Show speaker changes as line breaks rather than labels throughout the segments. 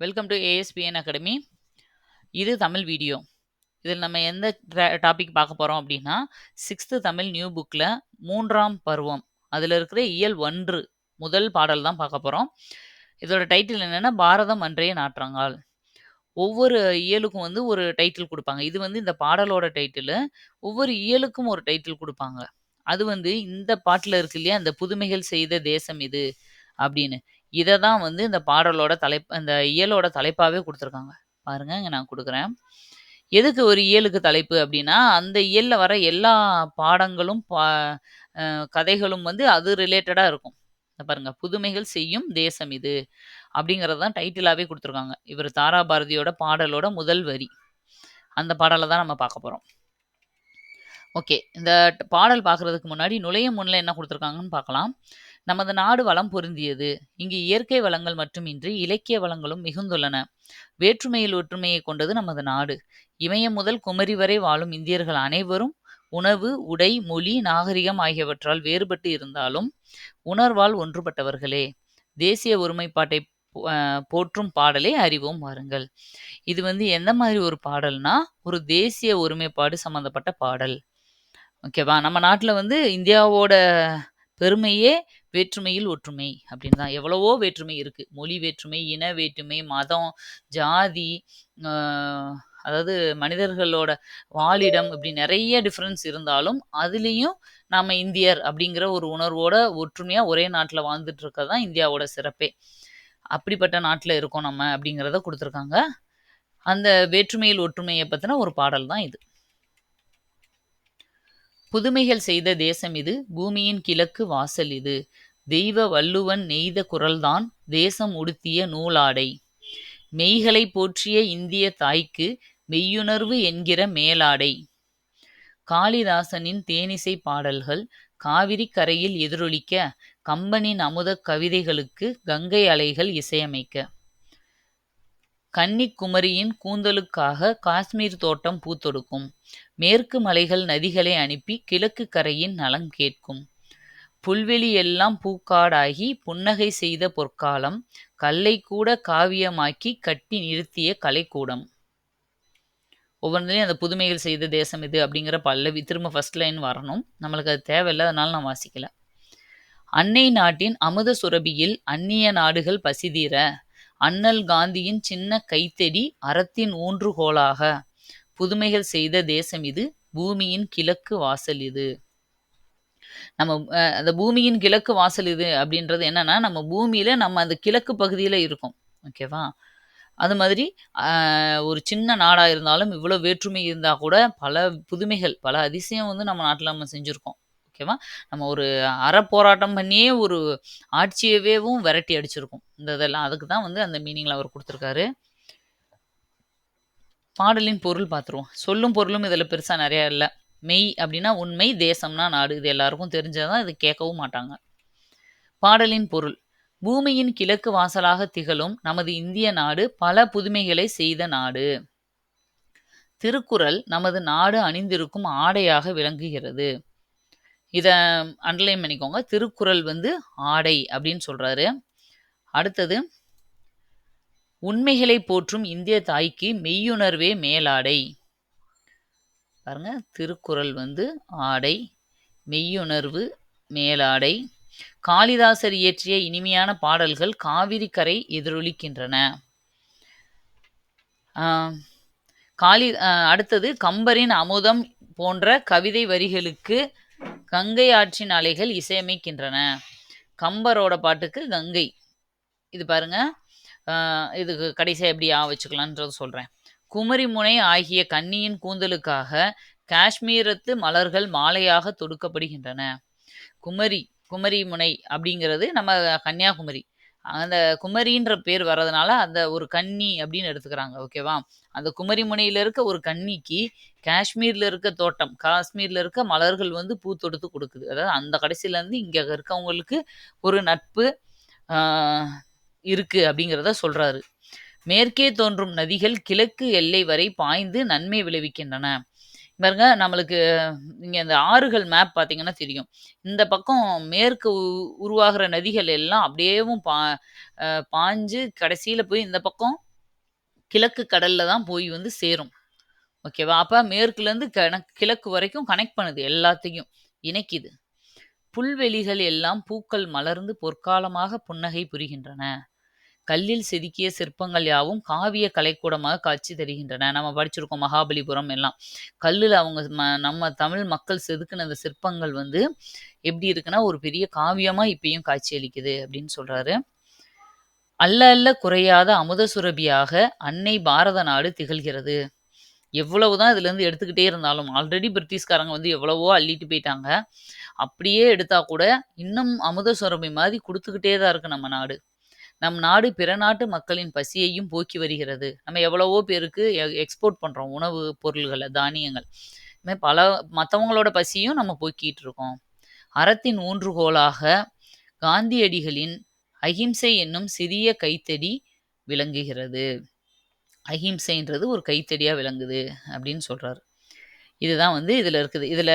Welcome to ASPN academy இது Tamil video. இதில் நம்ம எந்த டாபிக் பார்க்க போகிறோம் அப்படின்னா சிக்ஸ்த்து தமிழ் நியூ புக்கில் மூன்றாம் பருவம். அதில் இருக்கிற இயல் ஒன்று முதல் பாடல் தான் பார்க்க போகிறோம் இதோட டைட்டில் என்னென்னா பாரதம் அன்றைய நாற்றங்கால். ஒவ்வொரு இயலுக்கும் வந்து ஒரு டைட்டில் கொடுப்பாங்க. இது வந்து இந்த பாடலோட டைட்டில் ஒவ்வொரு இயலுக்கும் ஒரு டைட்டில் கொடுப்பாங்க. அது வந்து இந்த பாட்டில் இருக்கு இல்லையா இந்த புதுமைகள் செய்த தேசம் இது அப்படின்னு. இதை தான் வந்து இந்த பாடலோட தலைப் இந்த இயலோட தலைப்பாகவே கொடுத்துருக்காங்க. பாருங்க இங்கே நான் கொடுக்குறேன். எதுக்கு ஒரு இயலுக்கு தலைப்பு அப்படின்னா அந்த இயலில் வர எல்லா பாடங்களும் பா கதைகளும் வந்து அது ரிலேட்டடாக இருக்கும். பாருங்க புதுமைகள் செய்யும் தேசம் இது அப்படிங்கிறது தான் டைட்டிலாகவே கொடுத்துருக்காங்க. இவர் தாரா பாரதியோட பாடலோட முதல் வரி. அந்த பாடலை தான் நம்ம பார்க்க போகிறோம் ஓகே இந்த பாடல் பார்க்கறதுக்கு முன்னாடி நுழையும் முன்னில் என்ன கொடுத்துருக்காங்கன்னு பார்க்கலாம். நமது நாடு வளம் பொருந்தியது. இங்கு இயற்கை வளங்கள் மட்டுமின்றி இலக்கிய வளங்களும் மிகுந்துள்ளன. வேற்றுமையில் ஒற்றுமையை கொண்டது நமது நாடு. இமயம் முதல் குமரி வரை வாழும் இந்தியர்கள் அனைவரும் உணவு உடை மொழி நாகரிகம் ஆகியவற்றால் வேறுபட்டு இருந்தாலும் உணர்வால் ஒன்றுபட்டவர்களே. தேசிய ஒருமைப்பாட்டை போ- போற்றும் பாடலை அறிவோம் வாருங்கள். இது வந்து எந்த மாதிரி ஒரு பாடல்னா ஒரு தேசிய ஒருமைப்பாடு சம்பந்தப்பட்ட பாடல். ஓகேவா? நம்ம நாட்டில் வந்து இந்தியாவோட பெருமையே வேற்றுமையில் ஒற்றுமை அப்படின்னு தான். எவ்வளவோ வேற்றுமை இருக்குது மொழி வேற்றுமை இன வேற்றுமை மதம் ஜாதி அதாவது மனிதர்களோட வாழிடம் இப்படி நிறைய டிஃப்ரென்ஸ் இருந்தாலும் அதுலேயும் நாம் இந்தியர் அப்படிங்கிற ஒரு உணர்வோட ஒற்றுமையாக ஒரே நாட்டில் வாழ்ந்துட்டு இருக்கிறது தான் இந்தியாவோட சிறப்பே. அப்படிப்பட்ட நாட்டில் இருக்கோம் நம்ம அப்படிங்கிறத கொடுத்துருக்காங்க. அந்த வேற்றுமையில் ஒற்றுமையை பற்றின ஒரு பாடல் தான் இது. புதுமைகள் செய்த தேசம் இது பூமியின் கிழக்கு வாசல் இது. தெய்வ வள்ளுவன் நெய்த குரல்தான் தேசம் உடுத்திய நூலாடை. மெய்களை போற்றிய இந்திய தாய்க்கு மெய்யுணர்வு என்கிற மேலாடை. காளிதாசனின் தேனிசை பாடல்கள் காவிரி கரையில் எதிரொலிக்க கம்பனின் அமுதக் கவிதைகளுக்கு கங்கை அலைகள் இசையமைக்க. கன்னிக்குமரியின் கூந்தலுக்காக காஷ்மீர் தோட்டம் பூத்தொடுக்கும். மேற்கு மலைகள் நதிகளை அனுப்பி கிழக்கு கரையின் நலம் கேட்கும். புல்வெளி எல்லாம் பூக்காடாகி புன்னகை செய்த பொற்காலம் கல்லை கூட காவியமாக்கி கட்டி நிறுத்திய கலைக்கூடம். ஒவ்வொன்றிலையும் அந்த புதுமைகள் செய்த தேசம் இது அப்படிங்கிற பல்லவி திரும்ப ஃபர்ஸ்ட் லைன் வரணும். நம்மளுக்கு அது தேவையில்லை அதனால நான் வாசிக்கல. அன்னை நாட்டின் அமுத சுரபியில் அந்நிய நாடுகள் பசிதீர அண்ணல் காந்தியின் சின்ன கைத்தடி அறத்தின் ஊன்றுகோலாக புதுமைகள் செய்த தேசம் இது. பூமியின் கிழக்கு வாசல் இது. நம்ம அந்த பூமியின் கிழக்கு வாசல் இது அப்படின்றது என்னன்னா நம்ம பூமியில நம்ம அந்த கிழக்கு பகுதியில இருக்கோம். ஓகேவா அது மாதிரி ஒரு சின்ன நாடா இருந்தாலும் இவ்வளோ வேற்றுமை இருந்தா கூட பல புதுமைகள் பல அதிசயம் வந்து நம்ம நாட்டில் நம்ம செஞ்சுருக்கோம். ஓகேவா நம்ம ஒரு அறப்போராட்டம் பண்ணியே ஒரு ஆட்சியவேவும் விரட்டி அடிச்சிருக்கோம். இந்த இதெல்லாம் அதுக்கு தான் வந்து அந்த மீனிங்ல அவர் கொடுத்துருக்காரு. பாடலின் பொருள் பார்த்துருவோம் சொல்லும் பொருளும் இதில் பெருசாக நிறையா இல்லை. மெய் அப்படின்னா உண்மை தேசம்னா நாடு. இது எல்லாருக்கும் தெரிஞ்சதான் இது கேட்கவும் மாட்டாங்க. பாடலின் பொருள். பூமியின் கிழக்கு வாசலாக திகழும் நமது இந்திய நாடு பல புதுமைகளை செய்த நாடு. திருக்குறள் நமது நாடு அணிந்திருக்கும் ஆடையாக விளங்குகிறது. இதை அண்டர்லைன் பண்ணிக்கோங்க. திருக்குறள் வந்து ஆடை அப்படின்னு சொல்கிறாரு அடுத்தது உண்மைகளை போற்றும் இந்திய தாய்க்கு மெய்யுணர்வே மேலாடை. பாருங்க திருக்குறள் வந்து ஆடை மெய்யுணர்வு மேலாடை. காளிதாசர் இயற்றிய இனிமையான பாடல்கள் காவிரி கரை எதிரொலிக்கின்றன காளி அடுத்தது கம்பரின் அமுதம் போன்ற கவிதை வரிகளுக்கு கங்கை ஆற்றின் அலைகள் இசையமைக்கின்றன. கம்பரோட பாட்டுக்கு கங்கை. இது பாருங்க இதுக்கு கடைசியாக எப்படி ஆ வச்சுக்கலான்றது சொல்கிறேன் குமரிமுனை ஆகிய கன்னியின் கூந்தலுக்காக காஷ்மீரத்து மலர்கள் மாலையாக தொடுக்கப்படுகின்றன. குமரி குமரி முனை அப்படிங்கிறது நம்ம கன்னியாகுமரி. அந்த குமரின்ற பேர் வர்றதுனால அந்த ஒரு கன்னி அப்படின்னு எடுத்துக்கிறாங்க ஓகேவா? அந்த குமரிமுனையில் இருக்க ஒரு கன்னிக்கு காஷ்மீரில் இருக்க தோட்டம் காஷ்மீரில் இருக்க மலர்கள் வந்து பூ தொடுத்து கொடுக்குது. அதாவது அந்த கடைசியிலேருந்து இங்கே இருக்கவங்களுக்கு ஒரு நட்பு இருக்கு அப்படிங்கிறத சொல்றாரு மேற்கே தோன்றும் நதிகள் கிழக்கு எல்லை வரை பாய்ந்து நன்மை விளைவிக்கின்றன பாருங்க நம்மளுக்கு இங்க இந்த ஆறுகள் மேப் பார்த்தீங்கன்னா தெரியும். இந்த பக்கம் மேற்கு உ நதிகள் எல்லாம் அப்படியேவும் பா பாஞ்சு பாய்ஞ்சு கடைசியில போய் இந்த பக்கம் கிழக்கு கடல்ல தான் போய் வந்து சேரும். ஓகேவா? அப்ப மேற்குலேருந்து கணக் கிழக்கு வரைக்கும் கனெக்ட் பண்ணுது எல்லாத்தையும். இணைக்குது. புல்வெளிகள் எல்லாம் பூக்கள் மலர்ந்து பொற்காலமாக புன்னகை புரிகின்றன. கல்லில் செதுக்கிய சிற்பங்கள் யாவும் காவிய கலைக்கூடமாக காட்சி தருகின்றன. நம்ம படிச்சிருக்கோம் மகாபலிபுரம் எல்லாம். கல்லில் அவங்க ம நம்ம தமிழ் மக்கள் செதுக்குன அந்த சிற்பங்கள் வந்து எப்படி இருக்குன்னா, ஒரு பெரிய காவியமாக இப்பயும் காட்சியளிக்குது அப்படின்னு சொல்கிறாரு அல்ல அல்ல குறையாத அமுத சுரபியாக அன்னை பாரத நாடு திகழ்கிறது. எவ்வளவு தான் இதுலேருந்து எடுத்துக்கிட்டே இருந்தாலும், ஆல்ரெடி பிரிட்டிஷ்காரங்க வந்து எவ்வளவோ அள்ளிட்டு போயிட்டாங்க. அப்படியே எடுத்தா கூட, இன்னும் அமுத சுரபி மாதிரி கொடுத்துக்கிட்டே தான் இருக்கு நம்ம நாடு. நம் நாடு பிற நாட்டு மக்களின் பசியையும் போக்கி வருகிறது. நம்ம எவ்வளவோ பேருக்கு எக்ஸ்போர்ட் பண்ணுறோம் உணவு பொருள்களை தானியங்கள். இது பல மற்றவங்களோட பசியும் நம்ம போக்கிட்டு இருக்கோம். அறத்தின் ஊன்றுகோலாக காந்தியடிகளின் அகிம்சை என்னும் சிறிய கைத்தடி விளங்குகிறது. அஹிம்சைன்றது ஒரு கைத்தடியாக விளங்குது அப்படின்னு சொல்கிறாரு இதுதான் வந்து இதில் இருக்குது. இதில்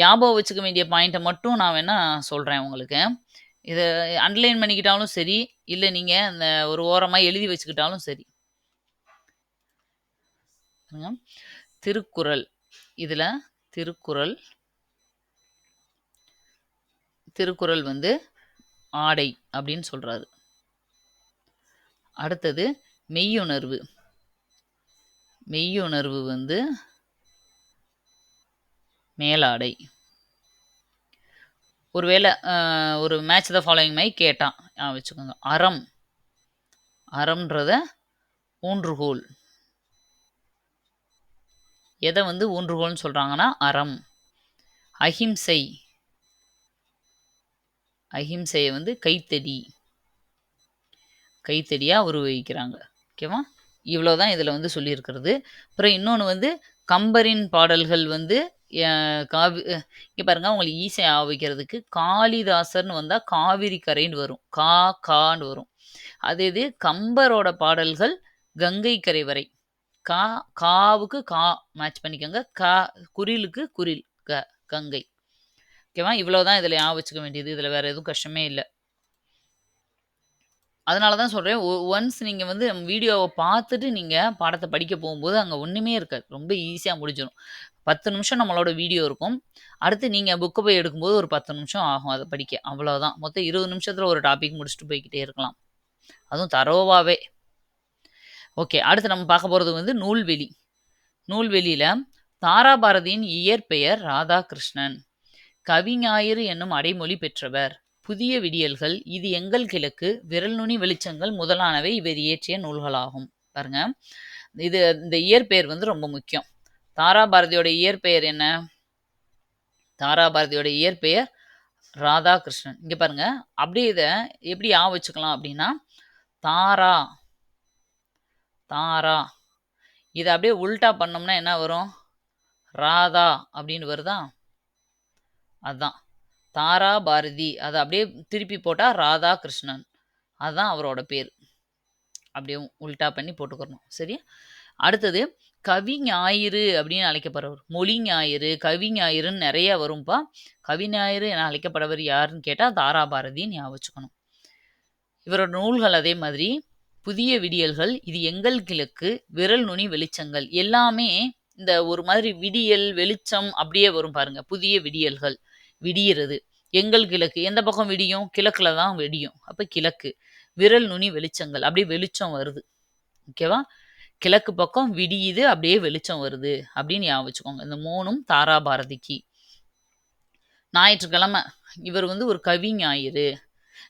ஞாபகம் வச்சுக்க வேண்டிய பாயிண்ட்டை மட்டும் நான் வேணால் சொல்கிறேன் உங்களுக்கு. இதை அண்டர்லைன் பண்ணிக்கிட்டாலும் சரி, இல்லை நீங்கள் அந்த ஒரு ஓரமாக எழுதி வச்சுக்கிட்டாலும் சரி. திருக்குறள். இதில் திருக்குறள் திருக்குறள் வந்து ஆடை அப்படின்னு சொல்கிறாரு அடுத்தது மெய்யுணர்வு. மெய்யுணர்வு வந்து மேலாடை. ஒருவேளை ஒரு மேட்ச் த ஃபாலோயிங் மாரி கேட்டான். வச்சுக்கோங்க. அறம். அறம்ன்றத ஊன்றுகோல். எதை வந்து ஊன்றுகோல்னு சொல்கிறாங்கன்னா அறம். அஹிம்சை. அஹிம்சையை வந்து கைத்தடி. கைத்தடியாக உருவகிக்கிறாங்க. ஓகேவா? இவ்வளோ தான் வந்து சொல்லியிருக்கிறது. அப்புறம் இன்னொன்று வந்து கம்பரின் பாடல்கள் வந்து காவி இங்கே பாருங்க உங்களுக்கு ஈஸியாக ஆவிக்கிறதுக்கு காளிதாசர்னு வந்தால் காவிரி கரைன்னு வரும். கா, கான்னு வரும். அதே இது கம்பரோட பாடல்கள் கங்கை கரை வரை. கா காவுக்கு கா மேட்ச் பண்ணிக்கோங்க. கா குரிலுக்கு குரில். க கங்கை. ஓகேவா? இவ்வளோ தான் இதுல ஞாபகம் வச்சுக்க வேண்டியது. இதில் வேறு எதுவும் கஷ்டமே இல்லை அதனால தான் சொல்கிறேன் ஒ ஒன்ஸ் நீங்கள் வந்து வீடியோவை பார்த்துட்டு நீங்கள் பாடத்தை படிக்க போகும்போது, அங்கே ஒன்றுமே இருக்காது. ரொம்ப ஈஸியாக முடிஞ்சிடும் 10 நிமிஷம் நம்மளோட வீடியோ இருக்கும். அடுத்து நீங்கள் புக்கு போய் எடுக்கும்போது ஒரு 10 நிமிஷம் ஆகும் அதை படிக்க. அவ்வளோதான். மொத்தம் இருபது நிமிஷத்தில் ஒரு டாபிக் முடிச்சுட்டு போய்கிட்டே இருக்கலாம். அதுவும் தரோவாவே. ஓகே. அடுத்து நம்ம பார்க்க போகிறது வந்து நூல்வெளி. நூல்வெளியில் தாராபாரதியின் இயற்பெயர் ராதாகிருஷ்ணன். கவிஞாயிறு என்னும் அடைமொழி பெற்றவர். புதிய விடியல்கள், இது எங்கள் கிழக்கு, விரல் நுனி வெளிச்சங்கள் முதலானவை இவர் இயற்றிய நூல்களாகும். பாருங்க. இது இந்த இயற்பெயர் வந்து ரொம்ப முக்கியம். தாராபாரதியோட இயற்பெயர் என்ன? தாராபாரதியோட இயற்பெயர் ராதாகிருஷ்ணன். இங்கே பாருங்க. அப்படியே இதை எப்படி ஞாபகம் வச்சுக்கலாம் அப்படின்னா, தாரா தாரா. இதை அப்படியே உல்டா பண்ணோம்னா என்ன வரும்? ராதா அப்படின்னு வருதா? அதுதான் தாரா பாரதி. அதை அப்படியே திருப்பி போட்டால் ராதா கிருஷ்ணன் அதுதான் அவரோட பேர் அப்படியே உல்டா பண்ணி போட்டுக்கிறணும். சரியா? அடுத்தது கவிஞாயிறு அப்படின்னு அழைக்கப்படுறவர். மொழி ஞாயிறு, கவி ஞாயிறுன்னு நெறைய வரும்பா. கவிஞாயிறு என அழைக்கப்படுவர் யாருன்னு கேட்டால் தாராபாரதின்னு ஞாபகம் வச்சுக்கணும். இவரோட நூல்கள் அதே மாதிரி புதிய விடியல்கள், இது எங்கள் கிழக்கு, விரல் நுனி வெளிச்சங்கள் எல்லாமே இந்த ஒரு மாதிரி விடியல், வெளிச்சம் அப்படியே வரும் பாருங்க. புதிய விடியல்கள். விடியிறது. எங்கள் கிழக்கு. எந்த பக்கம் விடியும்? கிழக்குல தான் விடியும். அப்போ கிழக்கு. விரல் நுனி வெளிச்சங்கள். அப்படியே வெளிச்சம் வருது. ஓகேவா? கிழக்கு பக்கம் விடியுது, அப்படியே வெளிச்சம் வருது அப்படின்னு ஞாபகம் வச்சுக்கோங்க. இந்த மூணும் தாராபாரதிக்கு. ஞாயிற்றுக்கிழமை. இவர் வந்து ஒரு கவி ஞாயிறு.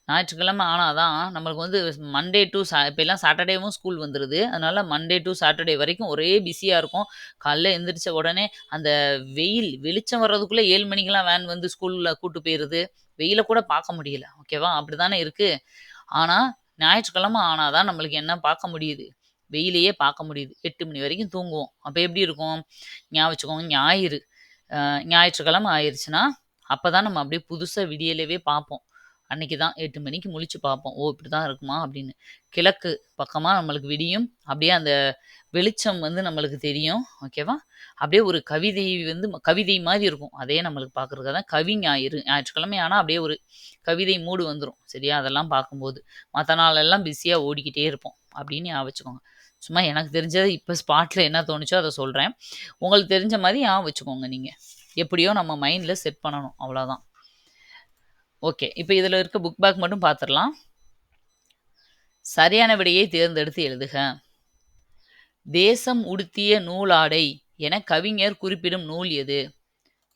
ஞாயிற்றுக்கிழமை ஆனா தான் நம்மளுக்கு வந்து மண்டே டு சா இப்போல்லாம் சாட்டர்டேவும் ஸ்கூல் வந்துடுது அதனால் மண்டே டு சாட்டர்டே வரைக்கும் ஒரே பிஸியாக இருக்கும். காலைல எழுந்திரிச்ச உடனே அந்த வெயில் வெளிச்சம் வர்றதுக்குள்ளே ஏழு மணிக்கெலாம் வேன் வந்து ஸ்கூலில் கூட்டு போயிடுது வெயிலை கூட பார்க்க முடியல. ஓகேவா? அப்படிதானே இருக்குது ஆனால் ஞாயிற்றுக்கிழமை ஆனா தான் நம்மளுக்கு என்ன பார்க்க முடியுது? வெயிலையே பார்க்க முடியுது. எட்டு மணி வரைக்கும் தூங்குவோம். அப்போ எப்படி இருக்கும்? ஞாபகம் வச்சுக்கோங்க. ஞாயிறு. ஞாயிற்றுக்கிழமை ஆயிடுச்சுன்னா அப்போ தான் நம்ம அப்படியே புதுசாக விடியலவே பார்ப்போம். அன்னைக்கு தான் எட்டு மணிக்கு முழிச்சு பார்ப்போம். ஓ இப்படி தான் இருக்குமா? அப்படின்னு. கிழக்கு பக்கமாக நம்மளுக்கு விடியும். அப்படியே அந்த வெளிச்சம் வந்து நம்மளுக்கு தெரியும். ஓகேவா அப்படியே ஒரு கவிதை வந்து கவிதை மாதிரி இருக்கும். அதே நம்மளுக்கு பார்க்குறதுக்கு தான். கவி ஞாயிறு. ஞாயிற்றுக்கிழமை ஆனால் அப்படியே ஒரு கவிதை மூடு வந்துடும் சரியா? அதெல்லாம் பார்க்கும்போது. மற்ற நாளெல்லாம் பிஸியாக ஓடிக்கிட்டே இருப்போம். அப்படின்னு ஞாபகம் வச்சுக்கோங்க. சும்மா எனக்கு தெரிஞ்சது இப்போ ஸ்பாட்டில் என்ன தோணுச்சோ அதை சொல்கிறேன் உங்களுக்கு தெரிஞ்ச மாதிரி ஞாபகம் வச்சுக்கோங்க நீங்கள் எப்படியோ நம்ம மைண்டில் செட் பண்ணணும். அவ்வளோதான் ஓகே இப்போ இதில் இருக்க புக் பேக் மட்டும் பார்த்துடலாம் சரியான விடையை தேர்ந்தெடுத்து எழுதுக. தேசம் உடுத்திய நூலாடை என கவிஞர் குறிப்பிடும் நூல் எது?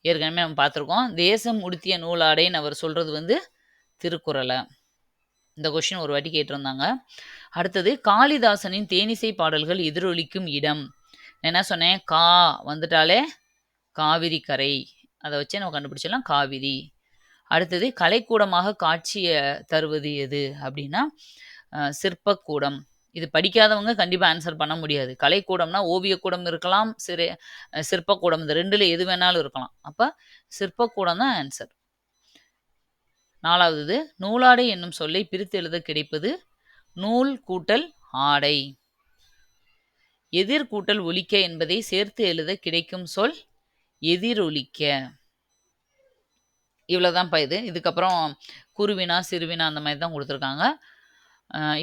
ஏற்கனவே நம்ம பார்த்துருக்கோம் தேசம் உடுத்திய நூலாடைன்னு அவர் சொல்கிறது வந்து திருக்குறளை. இந்த கொஷின் ஒரு வாட்டி கேட்டிருந்தாங்க. அடுத்தது காளிதாசனின் தேனிசை பாடல்கள் எதிரொலிக்கும் இடம். நான் என்ன சொன்னேன்? கா வந்துட்டாலே காவிரி கரை அதை வச்சு நம்ம கண்டுபிடிச்சிடலாம். காவிரி. அடுத்தது கலைக்கூடமாக காட்சியை தருவது எது அப்படின்னா சிற்பக்கூடம். இது படிக்காதவங்க கண்டிப்பாக ஆன்சர் பண்ண முடியாது. கலைக்கூடம்னா ஓவியக்கூடம் இருக்கலாம் சிறு சிற்பக்கூடம். இந்த ரெண்டில் எது வேணாலும் இருக்கலாம். அப்போ சிற்பக்கூடம் தான் ஆன்சர் நாலாவது நூலாடை என்னும் சொல்லை பிரித்து எழுத கிடைப்பது நூல் கூட்டல் ஆடை. எதிர் கூட்டல் ஒலிக்க என்பதை சேர்த்து எழுத கிடைக்கும் சொல் எதிரொலிக்க இவ்வளோதான்ப்பா இது. இதுக்கப்புறம் குருவினா சிறுவினா அந்த மாதிரி தான் கொடுத்துருக்காங்க.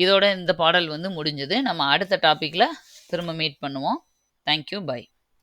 இதோட இந்த பாடல் வந்து முடிஞ்சது. நம்ம அடுத்த டாப்பிக்கில் திரும்ப மீட் பண்ணுவோம். Thank you bye